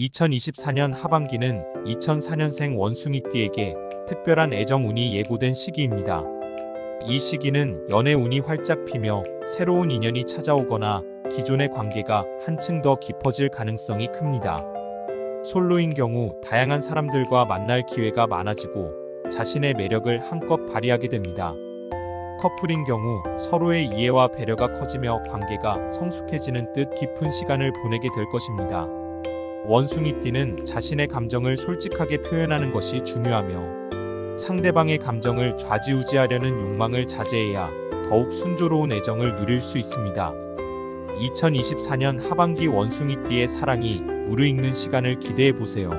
2024년 하반기는 2004년생 원숭이띠에게 특별한 애정운이 예고된 시기입니다. 이 시기는 연애운이 활짝 피며 새로운 인연이 찾아오거나 기존의 관계가 한층 더 깊어질 가능성이 큽니다. 솔로인 경우 다양한 사람들과 만날 기회가 많아지고 자신의 매력을 한껏 발휘하게 됩니다. 커플인 경우 서로의 이해와 배려가 커지며 관계가 성숙해지는 뜻 깊은 시간을 보내게 될 것입니다. 원숭이띠는 자신의 감정을 솔직하게 표현하는 것이 중요하며 상대방의 감정을 좌지우지하려는 욕망을 자제해야 더욱 순조로운 애정을 누릴 수 있습니다. 2024년 하반기 원숭이띠의 사랑이 무르익는 시간을 기대해 보세요.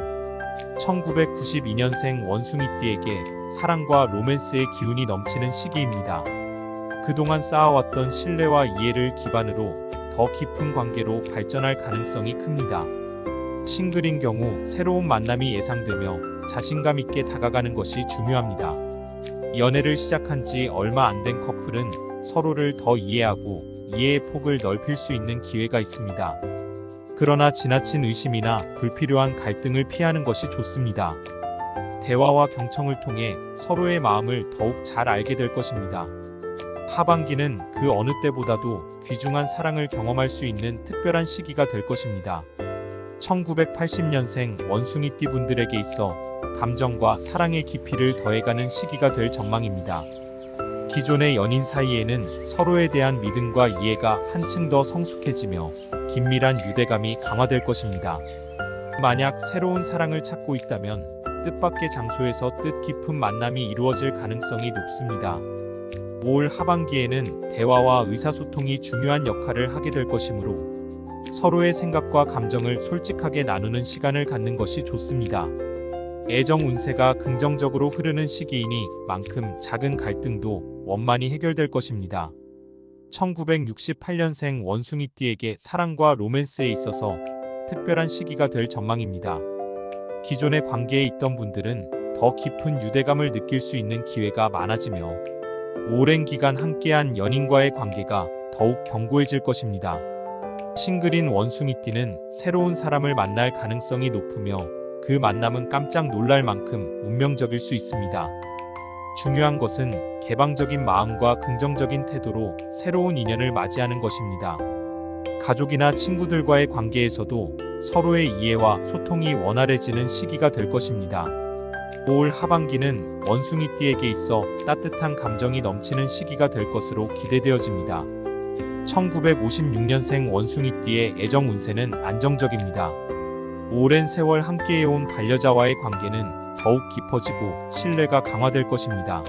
1992년생 원숭이띠에게 사랑과 로맨스의 기운이 넘치는 시기입니다. 그동안 쌓아왔던 신뢰와 이해를 기반으로 더 깊은 관계로 발전할 가능성이 큽니다. 싱글인 경우 새로운 만남이 예상되며 자신감 있게 다가가는 것이 중요합니다. 연애를 시작한 지 얼마 안 된 커플은 서로를 더 이해하고 이해의 폭을 넓힐 수 있는 기회가 있습니다. 그러나 지나친 의심이나 불필요한 갈등을 피하는 것이 좋습니다. 대화와 경청을 통해 서로의 마음을 더욱 잘 알게 될 것입니다. 하반기는 그 어느 때보다도 귀중한 사랑을 경험할 수 있는 특별한 시기가 될 것입니다. 1980년생 원숭이띠 분들에게 있어 감정과 사랑의 깊이를 더해가는 시기가 될 전망입니다. 기존의 연인 사이에는 서로에 대한 믿음과 이해가 한층 더 성숙해지며 긴밀한 유대감이 강화될 것입니다. 만약 새로운 사랑을 찾고 있다면 뜻밖의 장소에서 뜻 깊은 만남이 이루어질 가능성이 높습니다. 올 하반기에는 대화와 의사소통이 중요한 역할을 하게 될 것이므로 서로의 생각과 감정을 솔직하게 나누는 시간을 갖는 것이 좋습니다. 애정 운세가 긍정적으로 흐르는 시기이니 만큼 작은 갈등도 원만히 해결될 것입니다. 1968년생 원숭이띠에게 사랑과 로맨스에 있어서 특별한 시기가 될 전망입니다. 기존의 관계에 있던 분들은 더 깊은 유대감을 느낄 수 있는 기회가 많아지며 오랜 기간 함께한 연인과의 관계가 더욱 견고해질 것입니다. 싱글인 원숭이띠는 새로운 사람을 만날 가능성이 높으며 그 만남은 깜짝 놀랄 만큼 운명적일 수 있습니다. 중요한 것은 개방적인 마음과 긍정적인 태도로 새로운 인연을 맞이하는 것입니다. 가족이나 친구들과의 관계에서도 서로의 이해와 소통이 원활해지는 시기가 될 것입니다. 올 하반기는 원숭이띠에게 있어 따뜻한 감정이 넘치는 시기가 될 것으로 기대되어집니다. 1956년생 원숭이띠의 애정 운세는 안정적입니다. 오랜 세월 함께해온 반려자와의 관계는 더욱 깊어지고 신뢰가 강화될 것입니다.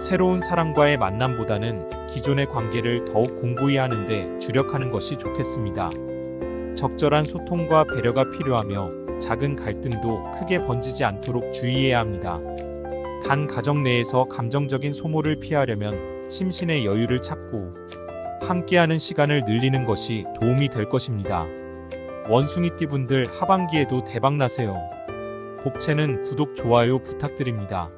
새로운 사람과의 만남보다는 기존의 관계를 더욱 공고히 하는데 주력하는 것이 좋겠습니다. 적절한 소통과 배려가 필요하며 작은 갈등도 크게 번지지 않도록 주의해야 합니다. 단 가정 내에서 감정적인 소모를 피하려면 심신의 여유를 찾고 함께하는 시간을 늘리는 것이 도움이 될 것입니다. 원숭이띠 분들 하반기에도 대박 나세요. 복채는 구독, 좋아요 부탁드립니다.